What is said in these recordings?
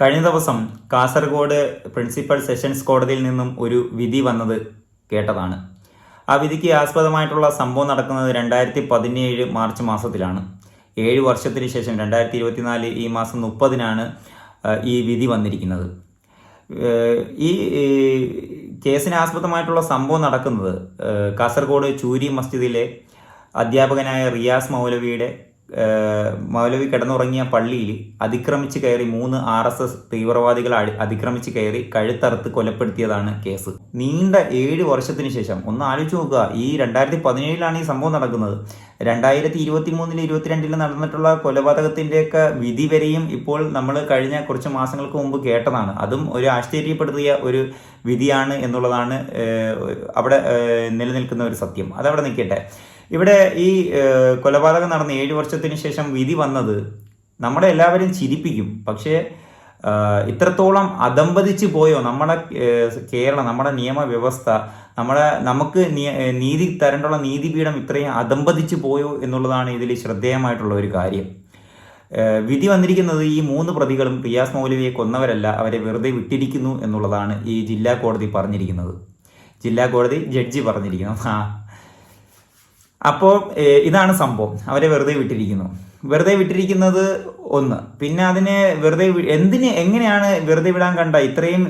കഴിഞ്ഞ ദിവസം Kasaragod principal sessions കോടതിയിൽ നിന്നും ഒരു വിധി വന്നത് കേട്ടതാണ്. ആ വിധിക്ക് ആസ്പദമായിട്ടുള്ള സംഭവം നടക്കുന്നത് രണ്ടായിരത്തി പതിനേഴ് മാർച്ച് മാസത്തിലാണ്. ഏഴ് വർഷത്തിന് ശേഷം രണ്ടായിരത്തി ഇരുപത്തിനാല് ഈ മാസം മുപ്പതിനാണ് ഈ വിധി വന്നിരിക്കുന്നത്. ഈ കേസിന് ആസ്പദമായിട്ടുള്ള സംഭവം നടക്കുന്നത് കാസർഗോഡ് ചൂരി മസ്ജിദിലെ അധ്യാപകനായ റിയാസ് മൗലവിയുടെ മൗലവി കിടന്നുറങ്ങിയ പള്ളിയിൽ അതിക്രമിച്ച് കയറി മൂന്ന് ആർ എസ് എസ് തീവ്രവാദികൾ അതിക്രമിച്ച് കയറി കഴുത്തറുത്ത് കൊലപ്പെടുത്തിയതാണ് കേസ്. നീണ്ട ഏഴ് വർഷത്തിന് ശേഷം ഒന്ന് ആലോചിച്ച് നോക്കുക ഈ രണ്ടായിരത്തി പതിനേഴിലാണ് ഈ സംഭവം നടക്കുന്നത്. രണ്ടായിരത്തി ഇരുപത്തി മൂന്നിൽ ഇരുപത്തിരണ്ടിൽ നടന്നിട്ടുള്ള കൊലപാതകത്തിന്റെയൊക്കെ വിധി വരെയും ഇപ്പോൾ നമ്മൾ കഴിഞ്ഞ കുറച്ച് മാസങ്ങൾക്ക് മുമ്പ് കേട്ടതാണ്. അതും ഒരു ആശ്ചര്യപ്പെടുത്തിയ ഒരു വിധിയാണ് എന്നുള്ളതാണ് അവിടെ നിലനിൽക്കുന്ന ഒരു സത്യം. അതവിടെ നിൽക്കട്ടെ. ഇവിടെ ഈ കൊലപാതകം നടന്ന ഏഴ് വർഷത്തിന് ശേഷം വിധി വന്നത് നമ്മളെ എല്ലാവരും ചിരിപ്പിക്കും. പക്ഷേ ഇത്രത്തോളം അതമ്പതിച്ച് പോയോ നമ്മുടെ കേരളം നമ്മുടെ നിയമവ്യവസ്ഥ നമ്മുടെ നമുക്ക് നീതി തരേണ്ടുള്ള നീതിപീഠം ഇത്രയും അതമ്പതിച്ച് പോയോ എന്നുള്ളതാണ് ഇതിൽ ശ്രദ്ധേയമായിട്ടുള്ള ഒരു കാര്യം. വിധി വന്നിരിക്കുന്നത് ഈ മൂന്ന് പ്രതികളും റിയാസ് മൗലവിയെ കൊന്നവരല്ല അവരെ വെറുതെ വിട്ടിരിക്കുന്നു എന്നുള്ളതാണ് ഈ ജില്ലാ കോടതി പറഞ്ഞിരിക്കുന്നത്. ജില്ലാ കോടതി ജഡ്ജി പറഞ്ഞിരിക്കുന്നത് അപ്പോൾ ഇതാണ് സംഭവം. അവരെ വെറുതെ വിട്ടിരിക്കുന്നു. വെറുതെ വിട്ടിരിക്കുന്നത് ഒന്ന്. പിന്നെ അതിനെ വെറുതെ എന്തിന് എങ്ങനെയാണ് വെറുതെ വിടാൻ കണ്ട ഇത്രയും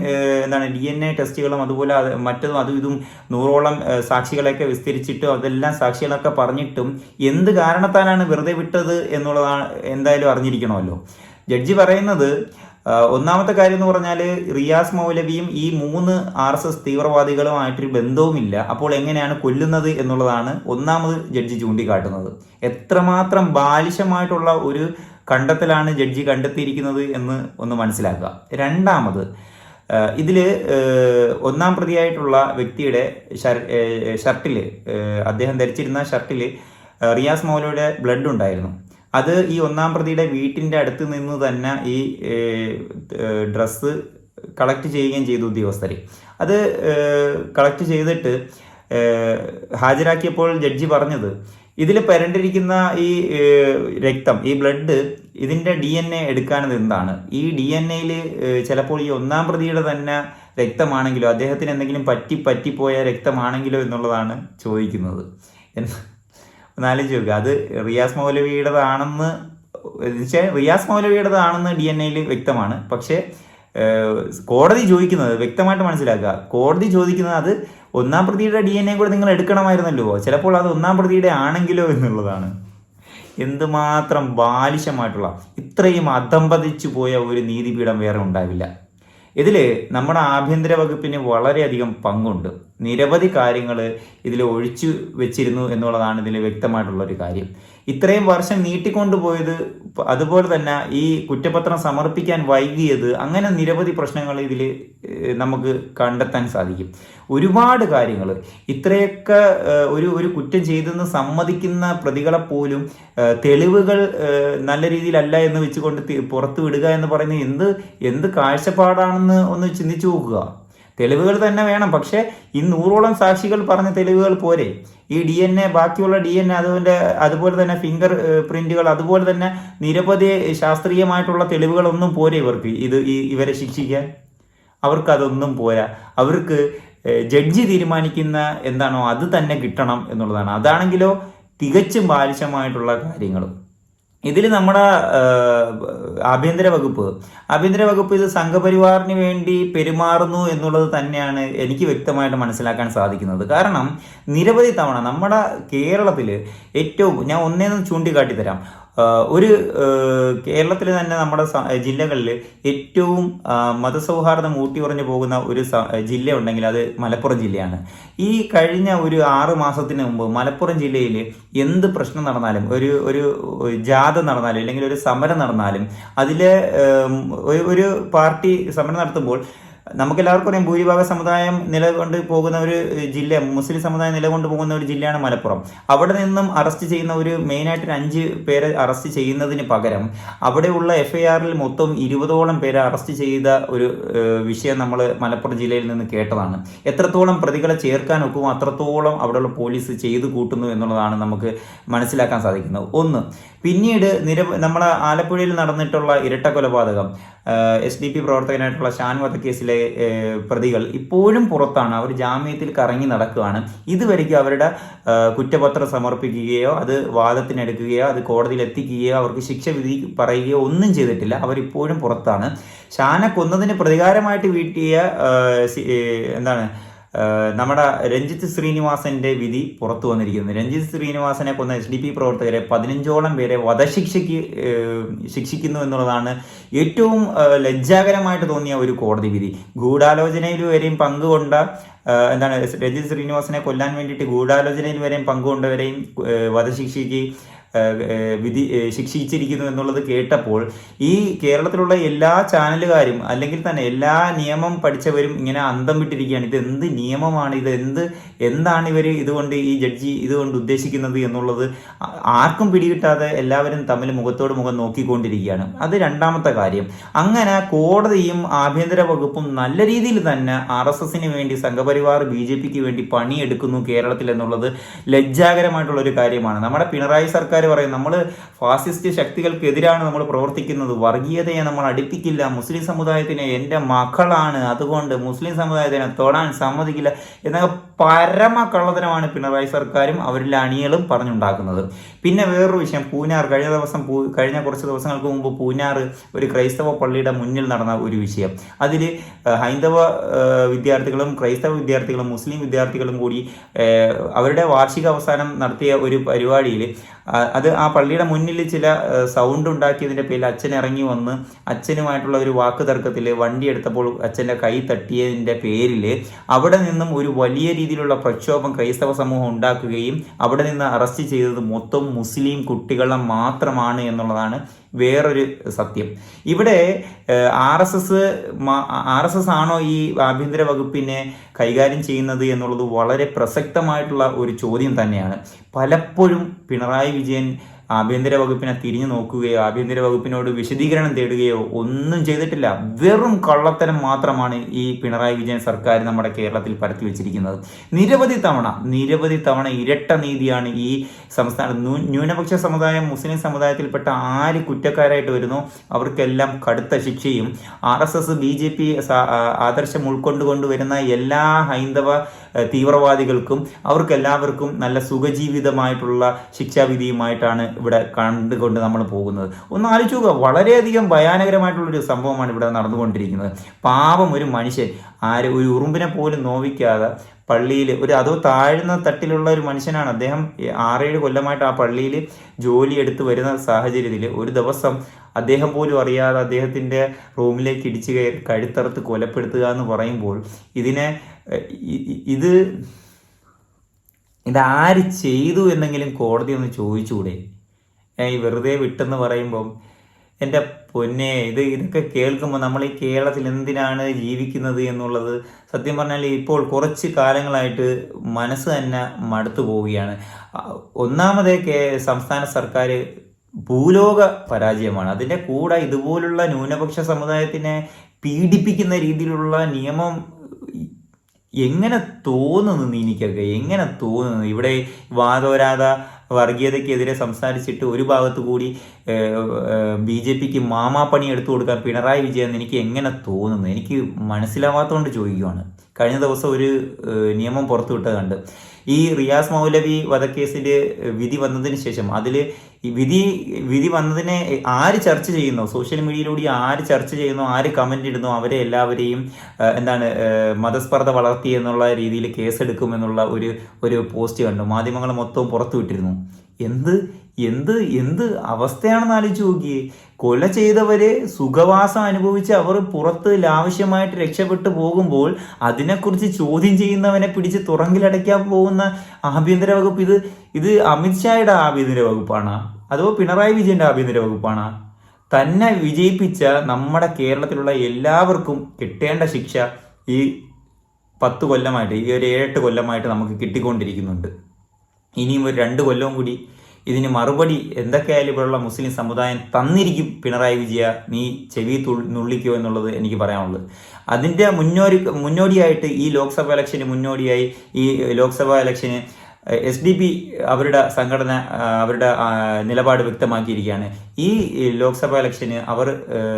എന്താണ് ഡി എൻ എ ടെസ്റ്റുകളും അതുപോലെ അത് മറ്റതും അതും ഇതും നൂറോളം സാക്ഷികളെയൊക്കെ വിസ്തരിച്ചിട്ടും അതെല്ലാം സാക്ഷികളൊക്കെ പറഞ്ഞിട്ടും എന്ത് കാരണത്താലാണ് വെറുതെ വിട്ടത് എന്നുള്ളതാണ് എന്തായാലും അറിഞ്ഞിരിക്കണമല്ലോ. ജഡ്ജി പറയുന്നത് ഒന്നാമത്തെ കാര്യം എന്ന് പറഞ്ഞാൽ റിയാസ് മൗലവിയും ഈ മൂന്ന് ആർ എസ് എസ് തീവ്രവാദികളുമായിട്ടൊരു ബന്ധവുമില്ല. അപ്പോൾ എങ്ങനെയാണ് കൊല്ലുന്നത് എന്നുള്ളതാണ് ഒന്നാമത് ജഡ്ജി ചൂണ്ടിക്കാട്ടുന്നത്. എത്രമാത്രം ബാലിശമായിട്ടുള്ള ഒരു കണ്ടെത്തലാണ് ജഡ്ജി കണ്ടെത്തിയിരിക്കുന്നത് എന്ന് ഒന്ന് മനസ്സിലാക്കുക. രണ്ടാമത് ഇതിൽ ഒന്നാം പ്രതിയായിട്ടുള്ള വ്യക്തിയുടെ ഷർട്ടിൽ അദ്ദേഹം ധരിച്ചിരുന്ന ഷർട്ടിൽ റിയാസ് മൗലയുടെ ബ്ലഡ് ഉണ്ടായിരുന്നു അത് ഈ ഒന്നാം പ്രതിയുടെ വീട്ടിന്റെ അടുത്ത് നിന്ന് തന്നെ ഈ ഡ്രസ്സ് കളക്ട് ചെയ്യുകയും ചെയ്തു ഉദ്യോഗസ്ഥർ അത് കളക്ട് ചെയ്തിട്ട് ഹാജരാക്കിയപ്പോൾ ജഡ്ജി പറഞ്ഞത് ഇതിൽ പരണ്ടിരിക്കുന്ന ഈ രക്തം ഈ ബ്ലഡ് ഇതിന്റെ ഡി എൻ എ എടുക്കാനത് എന്താണ്? ഈ ഡി എൻ എയിൽ ചിലപ്പോൾ ഈ ഒന്നാം പ്രതിയുടെ തന്നെ രക്തമാണെങ്കിലോ അദ്ദേഹത്തിന് എന്തെങ്കിലും പറ്റി പറ്റിപ്പോയ രക്തമാണെങ്കിലോ എന്നുള്ളതാണ് ചോദിക്കുന്നത്. എന്ന് ഒന്നാലോചിച്ച് നോക്കുക അത് റിയാസ് മൗലവിയുടേതാണെന്ന് റിയാസ് മൗലവിയുടേതാണെന്ന് ഡി എൻ എയിൽ വ്യക്തമാണ്. പക്ഷേ കോടതി ചോദിക്കുന്നത് വ്യക്തമായിട്ട് മനസ്സിലാക്കുക. കോടതി ചോദിക്കുന്നത് അത് ഒന്നാം പ്രതിയുടെ ഡി എൻ എ കൂടെ നിങ്ങൾ എടുക്കണമായിരുന്നല്ലോ. ചിലപ്പോൾ അത് ഒന്നാം പ്രതിയുടെ ആണെങ്കിലോ എന്നുള്ളതാണ്. എന്തുമാത്രം ബാലിശമായിട്ടുള്ള ഇത്രയും അധംപതിച്ചു പോയ ഒരു നീതിപീഠം വേറെ ഉണ്ടാവില്ല. ഇതിൽ നമ്മുടെ ആഭ്യന്തര വകുപ്പിന് വളരെയധികം പങ്കുണ്ട്. നിരവധി കാര്യങ്ങൾ ഇതിൽ ഒഴിച്ചു വെച്ചിരുന്നു എന്നുള്ളതാണ് ഇതിൽ വ്യക്തമായിട്ടുള്ളൊരു കാര്യം. ഇത്രയും വർഷം നീട്ടിക്കൊണ്ടുപോയത് അതുപോലെ തന്നെ ഈ കുറ്റപത്രം സമർപ്പിക്കാൻ വൈകിയത് അങ്ങനെ നിരവധി പ്രശ്നങ്ങൾ ഇതിൽ നമുക്ക് കണ്ടെത്താൻ സാധിക്കും. ഒരുപാട് കാര്യങ്ങൾ ഇത്രയൊക്കെ ഒരു ഒരു കുറ്റം ചെയ്തെന്ന് സമ്മതിക്കുന്ന പ്രതികളെ പോലും തെളിവുകൾ നല്ല രീതിയിലല്ല എന്ന് വെച്ചുകൊണ്ട് പുറത്തു വിടുക എന്ന് പറയുന്നത് എന്ത് എന്ത് കാഴ്ചപ്പാടാണെന്ന് ഒന്ന് ചിന്തിച്ചു നോക്കുക. തെളിവുകൾ തന്നെ വേണം. പക്ഷേ ഈ നൂറോളം സാക്ഷികൾ പറഞ്ഞ തെളിവുകൾ പോരെ? ഈ ഡി എൻ എ ബാക്കിയുള്ള ഡി എൻ എ അതുപോലെ അതുപോലെ തന്നെ ഫിംഗർ പ്രിന്റുകൾ അതുപോലെ തന്നെ നിരവധി ശാസ്ത്രീയമായിട്ടുള്ള തെളിവുകളൊന്നും പോരെ ഇവർക്ക്? ഇത് ഈ ഇവരെ ശിക്ഷിക്കാൻ? അവർക്ക് അതൊന്നും പോരാ. അവർക്ക് ജഡ്ജി തീരുമാനിക്കുന്ന എന്താണോ അത് തന്നെ കിട്ടണം എന്നുള്ളതാണ്. അതാണെങ്കിലോ തികച്ചും ബാലിശമായിട്ടുള്ള കാര്യങ്ങളും. ഇതിൽ നമ്മുടെ ആഭ്യന്തര വകുപ്പ്. ആഭ്യന്തര വകുപ്പ് ഇത് സംഘപരിവാറിന് വേണ്ടി പെരുമാറുന്നു എന്നുള്ളത് തന്നെയാണ് എനിക്ക് വ്യക്തമായിട്ട് മനസ്സിലാക്കാൻ സാധിക്കുന്നത്. കാരണം നിരവധി തവണ നമ്മുടെ കേരളത്തിൽ ഏറ്റവും ഞാൻ ഒന്നേന്ന് ചൂണ്ടിക്കാട്ടി തരാം ആഹ് ഒരു കേരളത്തിൽ തന്നെ നമ്മുടെ ജില്ലകളിൽ ഏറ്റവും മതസൗഹാർദ്ദം ഊട്ടി ഉറഞ്ഞു പോകുന്ന ഒരു ജില്ല ഉണ്ടെങ്കിൽ അത് മലപ്പുറം ജില്ലയാണ്. ഈ കഴിഞ്ഞ ഒരു ആറ് മാസത്തിന് മുമ്പ് മലപ്പുറം ജില്ലയിൽ എന്ത് പ്രശ്നം നടന്നാലും ഒരു ഒരു ജാഥ നടന്നാലും അല്ലെങ്കിൽ ഒരു സമരം നടന്നാലും അതിൽ ഒരു പാർട്ടി സമരം നടത്തുമ്പോൾ നമുക്കെല്ലാവർക്കും അറിയാം ഭൂരിഭാഗ സമുദായം നിലകൊണ്ട് പോകുന്ന ഒരു ജില്ല മുസ്ലിം സമുദായം നിലകൊണ്ട് പോകുന്ന ഒരു ജില്ലയാണ് മലപ്പുറം. അവിടെ നിന്നും അറസ്റ്റ് ചെയ്യുന്ന ഒരു മെയിനായിട്ട് ഒരു അഞ്ച് പേരെ അറസ്റ്റ് ചെയ്യുന്നതിന് പകരം അവിടെയുള്ള എഫ് ഐ ആറിൽ മൊത്തം ഇരുപതോളം പേരെ അറസ്റ്റ് ചെയ്ത ഒരു വിഷയം നമ്മൾ മലപ്പുറം ജില്ലയിൽ നിന്ന് കേട്ടതാണ്. എത്രത്തോളം പ്രതികളെ ചേർക്കാൻ ഒക്കുമോ അത്രത്തോളം അവിടെയുള്ള പോലീസ് ചെയ്തു കൂട്ടുന്നു എന്നുള്ളതാണ് നമുക്ക് മനസ്സിലാക്കാൻ സാധിക്കുന്നത്. ഒന്ന് പിന്നീട് നിര നമ്മളെ ആലപ്പുഴയിൽ നടന്നിട്ടുള്ള ഇരട്ട കൊലപാതകം എസ് ഡി പി പ്രവർത്തകനായിട്ടുള്ള ഷാൻ വധക്കേസിലെ പ്രതികൾ ഇപ്പോഴും പുറത്താണ്. അവർ ജാമ്യത്തിൽ കറങ്ങി നടക്കുകയാണ്. ഇതുവരെയ്ക്കും അവരുടെ കുറ്റപത്രം സമർപ്പിക്കുകയോ അത് വാദത്തിനെടുക്കുകയോ അത് കോടതിയിൽ എത്തിക്കുകയോ അവർക്ക് ശിക്ഷ വിധി പറയുകയോ ഒന്നും ചെയ്തിട്ടില്ല. അവരിപ്പോഴും പുറത്താണ്. ഷാനെ കൊന്നതിന് പ്രതികാരമായിട്ട് വീട്ടിയ എന്താണ് നമ്മുടെ രഞ്ജിത്ത് ശ്രീനിവാസന്റെ വിധി പുറത്തു വന്നിരിക്കുന്നത് രഞ്ജിത്ത് ശ്രീനിവാസനെ കൊന്ന എസ് ഡി പി പ്രവർത്തകരെ പതിനഞ്ചോളം പേരെ വധശിക്ഷയ്ക്ക് ശിക്ഷിക്കുന്നു എന്നുള്ളതാണ് ഏറ്റവും ലജ്ജാകരമായിട്ട് തോന്നിയ ഒരു കോടതി വിധി. ഗൂഢാലോചനയിൽ വരെയും പങ്കുകൊണ്ട എന്താണ് രഞ്ജിത്ത് ശ്രീനിവാസനെ കൊല്ലാൻ വേണ്ടിയിട്ട് ഗൂഢാലോചനയിൽ വരെയും പങ്കുകൊണ്ടവരെയും വധശിക്ഷയ്ക്ക് വിധി ശിക്ഷിച്ചിരിക്കുന്നു എന്നുള്ളത് കേട്ടപ്പോൾ ഈ കേരളത്തിലുള്ള എല്ലാ ചാനലുകാരും അല്ലെങ്കിൽ തന്നെ എല്ലാ നിയമം പഠിച്ചവരും ഇങ്ങനെ അന്തം വിട്ടിരിക്കുകയാണ്. ഇത് എന്ത് നിയമമാണ്? ഇത് എന്ത് എന്താണ് ഇവർ ഇതുകൊണ്ട് ഈ ജഡ്ജി ഇതുകൊണ്ട് ഉദ്ദേശിക്കുന്നത് എന്നുള്ളത് ആർക്കും പിടികിട്ടാതെ എല്ലാവരും തമ്മിൽ മുഖത്തോട് മുഖം നോക്കിക്കൊണ്ടിരിക്കുകയാണ്. അത് രണ്ടാമത്തെ കാര്യം. അങ്ങനെ കോടതിയും ആഭ്യന്തര വകുപ്പും നല്ല രീതിയിൽ തന്നെ ആർ എസ് എസിന് വേണ്ടി സംഘപരിവാർ ബി ജെ പിക്ക് വേണ്ടി പണിയെടുക്കുന്നു കേരളത്തിൽ എന്നുള്ളത് ലജ്ജാകരമായിട്ടുള്ള ഒരു കാര്യമാണ്. നമ്മുടെ പിണറായി സർക്കാർ പറയും നമ്മൾ ഫാസിസ്റ്റ് ശക്തികൾക്കെതിരാണ് നമ്മൾ പ്രവർത്തിക്കുന്നത്. വർഗീയതയെ നമ്മൾ അടുപ്പിക്കില്ല. മുസ്ലിം സമുദായത്തിനെ എന്റെ മക്കളാണ് അതുകൊണ്ട് മുസ്ലിം സമുദായത്തിനെ തൊടാൻ സമ്മതിക്കില്ല. എന്നൊക്കെ പരമ കള്ളതനമാണ് പിണറായി സർക്കാരും അവരിലെ അണികളും പറഞ്ഞുണ്ടാക്കുന്നത്. പിന്നെ വേറൊരു വിഷയം. പൂനാർ കഴിഞ്ഞ ദിവസം കഴിഞ്ഞ കുറച്ച് ദിവസങ്ങൾക്ക് മുമ്പ് പൂനാർ ഒരു ക്രൈസ്തവ പള്ളിയുടെ മുന്നിൽ നടന്ന ഒരു വിഷയം. അതിൽ ഹൈന്ദവ വിദ്യാർത്ഥികളും ക്രൈസ്തവ വിദ്യാർത്ഥികളും മുസ്ലിം വിദ്യാർത്ഥികളും കൂടി അവരുടെ വാർഷിക അവസാനം നടത്തിയ ഒരു പരിപാടിയിൽ അത് ആ പള്ളിയുടെ മുന്നിൽ ചില സൗണ്ട് ഉണ്ടാക്കിയതിന്റെ പേരിൽ അച്ഛൻ ഇറങ്ങി വന്ന് അച്ഛനുമായിട്ടുള്ള ഒരു വാക്ക് തർക്കത്തിൽ വണ്ടി എടുത്തപ്പോൾ അച്ഛന്റെ കൈ തട്ടിയതിന്റെ പേരിൽ അവിടെ നിന്നും ഒരു വലിയ രീതിയിലുള്ള പ്രക്ഷോഭം ക്രൈസ്തവ സമൂഹം ഉണ്ടാക്കുകയും അവിടെ നിന്ന് അറസ്റ്റ് ചെയ്തത് മൊത്തം മുസ്ലിം കുട്ടികളെ മാത്രമാണ് എന്നുള്ളതാണ് വേറൊരു സത്യം. ഇവിടെ R S S R S S ആണോ ഈ ആഭ്യന്തര വകുപ്പിനെ കൈകാര്യം ചെയ്യുന്നത് എന്നുള്ളത് വളരെ പ്രസക്തമായിട്ടുള്ള ഒരു ചോദ്യം തന്നെയാണ്. പലപ്പോഴും പിണറായി വിജയൻ ആഭ്യന്തര വകുപ്പിനെ തിരിഞ്ഞു നോക്കുകയോ ആഭ്യന്തര വകുപ്പിനോട് വിശദീകരണം തേടുകയോ ഒന്നും ചെയ്തിട്ടില്ല. വെറും കള്ളത്തരം മാത്രമാണ് ഈ പിണറായി വിജയൻ സർക്കാർ നമ്മുടെ കേരളത്തിൽ പരത്തി വെച്ചിരിക്കുന്നത്. നിരവധി തവണ നിരവധി തവണ ഇരട്ട നീതിയാണ് ഈ സംസ്ഥാന ന്യൂനപക്ഷ സമുദായം മുസ്ലിം സമുദായത്തിൽപ്പെട്ട ആര് കുറ്റക്കാരായിട്ട് വരുന്നു അവർക്കെല്ലാം കടുത്ത ശിക്ഷയും R S S B J P ആദർശം ഉൾക്കൊണ്ടുകൊണ്ടുവരുന്ന എല്ലാ ഹൈന്ദവ തീവ്രവാദികൾക്കും അവർക്കെല്ലാവർക്കും നല്ല സുഖജീവിതമായിട്ടുള്ള ശിക്ഷാവിധിയുമായിട്ടാണ് ഇവിടെ കണ്ടുകൊണ്ട് നമ്മൾ പോകുന്നത്. ഒന്ന് ആലോചിക്കുക വളരെയധികം ഭയാനകരമായിട്ടുള്ളൊരു സംഭവമാണ് ഇവിടെ നടന്നുകൊണ്ടിരിക്കുന്നത്. പാപം ഒരു മനുഷ്യൻ ആര് ഒരു ഉറുമ്പിനെ പോലും നോവിക്കാതെ പള്ളിയിൽ ഒരു അതോ താഴ്ന്ന തട്ടിലുള്ള ഒരു മനുഷ്യനാണ്. അദ്ദേഹം ആറേഴ് കൊല്ലമായിട്ട് ആ പള്ളിയിൽ ജോലി എടുത്ത് വരുന്ന സാഹചര്യത്തിൽ ഒരു ദിവസം അദ്ദേഹം പോലും അറിയാതെ അദ്ദേഹത്തിന്റെ റൂമിലേക്ക് ഇടിച്ചു കയറി കഴുത്തറുത്ത് കൊലപ്പെടുത്തുക എന്ന് പറയുമ്പോൾ ഇതിനെ ഇത് ഇതാര് ചെയ്തു എന്നെങ്കിലും കോടതി ഒന്ന് ചോദിച്ചുകൂടെ ഈ വെറുതെ വിട്ടെന്ന് പറയുമ്പം എന്റെ പൊന്നെ ഇത് ഇതൊക്കെ കേൾക്കുമ്പോൾ നമ്മൾ ഈ കേരളത്തിൽ എന്തിനാണ് ജീവിക്കുന്നത് എന്നുള്ളത് സത്യം പറഞ്ഞാൽ ഇപ്പോൾ കുറച്ച് കാലങ്ങളായിട്ട് മനസ്സ് തന്നെ മടുത്തു പോവുകയാണ്. ഒന്നാമതേ സംസ്ഥാന സർക്കാർ ഭൂലോക പരാജയമാണ്. അതിന്റെ കൂടെ ഇതുപോലുള്ള ന്യൂനപക്ഷ സമുദായത്തിനെ പീഡിപ്പിക്കുന്ന രീതിയിലുള്ള നിയമം എങ്ങനെ തോന്നുന്നു എനിക്കൊക്കെ? എങ്ങനെ തോന്നുന്നു? ഇവിടെ വാദോരാത വർഗീയതയ്ക്കെതിരെ സംസാരിച്ചിട്ട് ഒരു ഭാഗത്തു കൂടി ബി ജെ പിക്ക് മാമാപ്പണി എടുത്തു കൊടുക്കാൻ പിണറായി വിജയൻ എനിക്ക് എങ്ങനെ തോന്നുന്നു? എനിക്ക് മനസ്സിലാവാത്തതുകൊണ്ട് ചോദിക്കുകയാണ് കഴിഞ്ഞ ദിവസം ഒരു നിയമം പുറത്തുവിട്ടത് കണ്ട്. ഈ റിയാസ് മൗലവി വധക്കേസിൽ വിധി വന്നതിന് ശേഷം അതിൽ വിധി വിധി വന്നതിനെ ആര് ചർച്ച ചെയ്യുന്നു? സോഷ്യൽ മീഡിയയിലൂടെ ആര് ചർച്ച ചെയ്യുന്നു? ആര് കമന്റ് ഇടുന്നു? അവരെ എല്ലാവരെയും എന്താണ് മതസ്പർദ്ധ വളർത്തി എന്നുള്ള രീതിയിൽ കേസെടുക്കുമെന്നുള്ള ഒരു ഒരു പോസ്റ്റ് കണ്ടു. മാധ്യമങ്ങൾ മൊത്തവും പുറത്തുവിട്ടിരുന്നു. എന്ത് എന്ത് എന്ത് അവസ്ഥയാണെന്ന് ആലോചിച്ച് നോക്കിയേ. കൊല ചെയ്തവരെ സുഖവാസം അനുഭവിച്ച് അവർ പുറത്ത് ലാവശ്യമായിട്ട് രക്ഷപ്പെട്ടു പോകുമ്പോൾ അതിനെക്കുറിച്ച് ചോദ്യം ചെയ്യുന്നവനെ പിടിച്ച് തുറങ്കിലടയ്ക്കാൻ പോകുന്ന ആഭ്യന്തര വകുപ്പ് ഇത് ഇത് അമിത്ഷായുടെ ആഭ്യന്തര വകുപ്പാണ്. അതോ പിണറായി വിജയന്റെ ആഭ്യന്തര വകുപ്പാണ്. തന്നെ വിജയിപ്പിച്ച നമ്മുടെ കേരളത്തിലുള്ള എല്ലാവർക്കും കിട്ടേണ്ട ശിക്ഷ ഈ പത്ത് കൊല്ലമായിട്ട് ഈ ഒരു ഏഴെട്ട് കൊല്ലമായിട്ട് നമുക്ക് കിട്ടിക്കൊണ്ടിരിക്കുന്നുണ്ട്. ഇനിയും ഒരു രണ്ട് കൊല്ലവും കൂടി ഇതിന് മറുപടി എന്തൊക്കെയായാലും ഇവിടെയുള്ള മുസ്ലിം സമുദായം തന്നിരിക്കും പിണറായി വിജയ നീ ചെവി നുള്ളിക്കോ എന്നുള്ളത് എനിക്ക് പറയാനുള്ളത്. അതിന്റെ മുന്നോടി മുന്നോടിയായിട്ട് ഈ ലോക്സഭാ ഇലക്ഷന് മുന്നോടിയായി ഈ ലോക്സഭാ ഇലക്ഷന് എസ് ഡി പി അവരുടെ സംഘടന അവരുടെ നിലപാട് വ്യക്തമാക്കിയിരിക്കുകയാണ്. ഈ ലോക്സഭാ ഇലക്ഷന് അവർ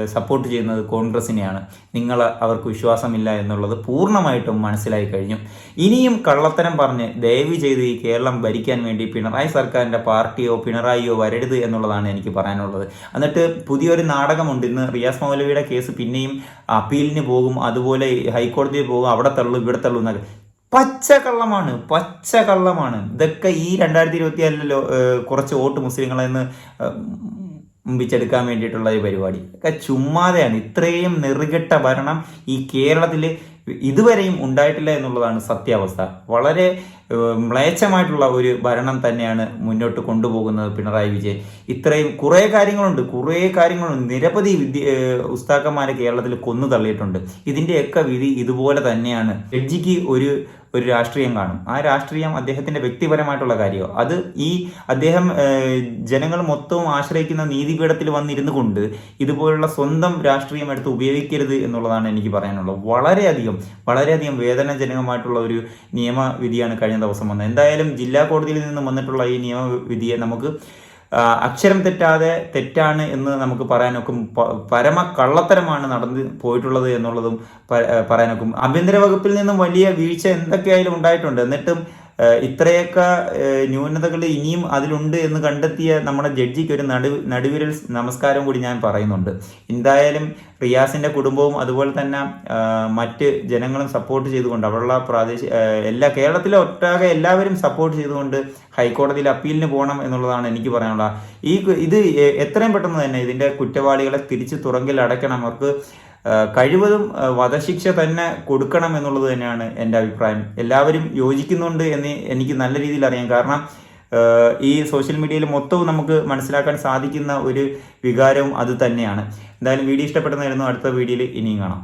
സപ്പോർട്ട് ചെയ്യുന്നത് കോൺഗ്രസിനെയാണ്. നിങ്ങൾ അവർക്ക് വിശ്വാസമില്ല എന്നുള്ളത് പൂർണമായിട്ടും മനസ്സിലായി കഴിഞ്ഞു. ഇനിയും കള്ളത്തരം പറഞ്ഞ് ദയവ് ചെയ്ത് ഈ കേരളം ഭരിക്കാൻ വേണ്ടി പിണറായി സർക്കാരിന്റെ പാർട്ടിയോ പിണറായിയോ വരരുത് എന്നുള്ളതാണ് എനിക്ക് പറയാനുള്ളത്. എന്നിട്ട് പുതിയൊരു നാടകമുണ്ട്. ഇന്ന് റിയാസ് മൗലവിയുടെ കേസ് പിന്നെയും അപ്പീലിന് പോകും. അതുപോലെ ഹൈക്കോടതിയിൽ പോകും. അവിടെ തള്ളു ഇവിടെ തള്ളു എന്നൊക്കെ. പച്ച കള്ളമാണ് പച്ച കള്ളമാണ് ഇതൊക്കെ ഈ രണ്ടായിരത്തി ഇരുപത്തിയാലിലോ കുറച്ച് വോട്ട് മുസ്ലിങ്ങളിൽ നിന്ന് മുമ്പിച്ചെടുക്കാൻ വേണ്ടിയിട്ടുള്ള ഒരു പരിപാടി. ഒക്കെ ചുമ്മാതെയാണ്. ഇത്രയും നെറുകെട്ട ഭരണം ഈ കേരളത്തിൽ ഇതുവരെയും ഉണ്ടായിട്ടില്ല എന്നുള്ളതാണ് സത്യാവസ്ഥ. വളരെ മ്ലേച്ഛമായിട്ടുള്ള ഒരു ഭരണം തന്നെയാണ് മുന്നോട്ട് കൊണ്ടുപോകുന്നത് പിണറായി വിജയൻ. ഇത്രയും കുറേ കാര്യങ്ങളുണ്ട്. കുറേ കാര്യങ്ങളുണ്ട്. നിരവധി വിദ്യ ഉസ്താക്കന്മാരെ കേരളത്തിൽ കൊന്നു തള്ളിയിട്ടുണ്ട്. ഇതിന്റെയൊക്കെ വിധി ഇതുപോലെ തന്നെയാണ്. ജഡ്ജിക്ക് ഒരു ഒരു രാഷ്ട്രീയം കാണും. ആ രാഷ്ട്രീയം അദ്ദേഹത്തിന്റെ വ്യക്തിപരമായിട്ടുള്ള കാര്യമോ? അത് ഈ അദ്ദേഹം ജനങ്ങൾ മൊത്തവും ആശ്രയിക്കുന്ന നീതിപീഠത്തിൽ വന്നിരുന്നു കൊണ്ട് ഇതുപോലുള്ള സ്വന്തം രാഷ്ട്രീയം എടുത്ത് ഉപയോഗിക്കരുത് എന്നുള്ളതാണ് എനിക്ക് പറയാനുള്ളത്. വളരെയധികം വളരെയധികം വേദനാജനകമായിട്ടുള്ള ഒരു നിയമവിധിയാണ് കഴിഞ്ഞ ദിവസം വന്നത്. എന്തായാലും ജില്ലാ കോടതിയിൽ നിന്ന് വന്നിട്ടുള്ള ഈ നിയമവിധിയെ നമുക്ക് അക്ഷരം തെറ്റാതെ തെറ്റാണ് എന്ന് നമുക്ക് പറയാനൊക്കും പരമ കള്ളത്തരമാണ് നടന്ന് പോയിട്ടുള്ളത് എന്നുള്ളതും പറയാനൊക്കെ. ആഭ്യന്തര വകുപ്പിൽ നിന്നും വലിയ വീഴ്ച എന്തൊക്കെയായാലും ഉണ്ടായിട്ടുണ്ട്. എന്നിട്ടും ഇത്രയൊക്കെ ന്യൂനതകൾ ഇനിയും അതിലുണ്ട് എന്ന് കണ്ടെത്തിയ നമ്മുടെ ജഡ്ജിക്ക് ഒരു നടു നടുവിരൽ നമസ്കാരം കൂടി ഞാൻ പറയുന്നുണ്ട്. എന്തായാലും റിയാസിന്റെ കുടുംബവും അതുപോലെ തന്നെ മറ്റ് ജനങ്ങളും സപ്പോർട്ട് ചെയ്തുകൊണ്ട് അവിടെയുള്ള പ്രാദേശിക എല്ലാ കേരളത്തിലെ ഒട്ടാകെ എല്ലാവരും സപ്പോർട്ട് ചെയ്തുകൊണ്ട് ഹൈക്കോടതിയിൽ അപ്പീലിന് പോകണം എന്നുള്ളതാണ് എനിക്ക് പറയാനുള്ളത്. ഈ ഇത് എത്രയും പെട്ടെന്ന് തന്നെ ഇതിന്റെ കുറ്റവാളികളെ തിരിച്ച് തുറങ്കിൽ അടയ്ക്കണം. അവർക്ക് കഴിവതും വധശിക്ഷ തന്നെ കൊടുക്കണം എന്നുള്ളത് തന്നെയാണ് എന്റെ അഭിപ്രായം. എല്ലാവരും യോജിക്കുന്നുണ്ട് എന്ന് എനിക്ക് നല്ല രീതിയിൽ അറിയാം. കാരണം ഈ സോഷ്യൽ മീഡിയയിൽ മൊത്തവും നമുക്ക് മനസ്സിലാക്കാൻ സാധിക്കുന്ന ഒരു വികാരവും അത് തന്നെയാണ്. എന്തായാലും വീഡിയോ ഇഷ്ടപ്പെടുന്നതായിരുന്നു അടുത്ത വീഡിയോയിൽ ഇനിയും കാണാം.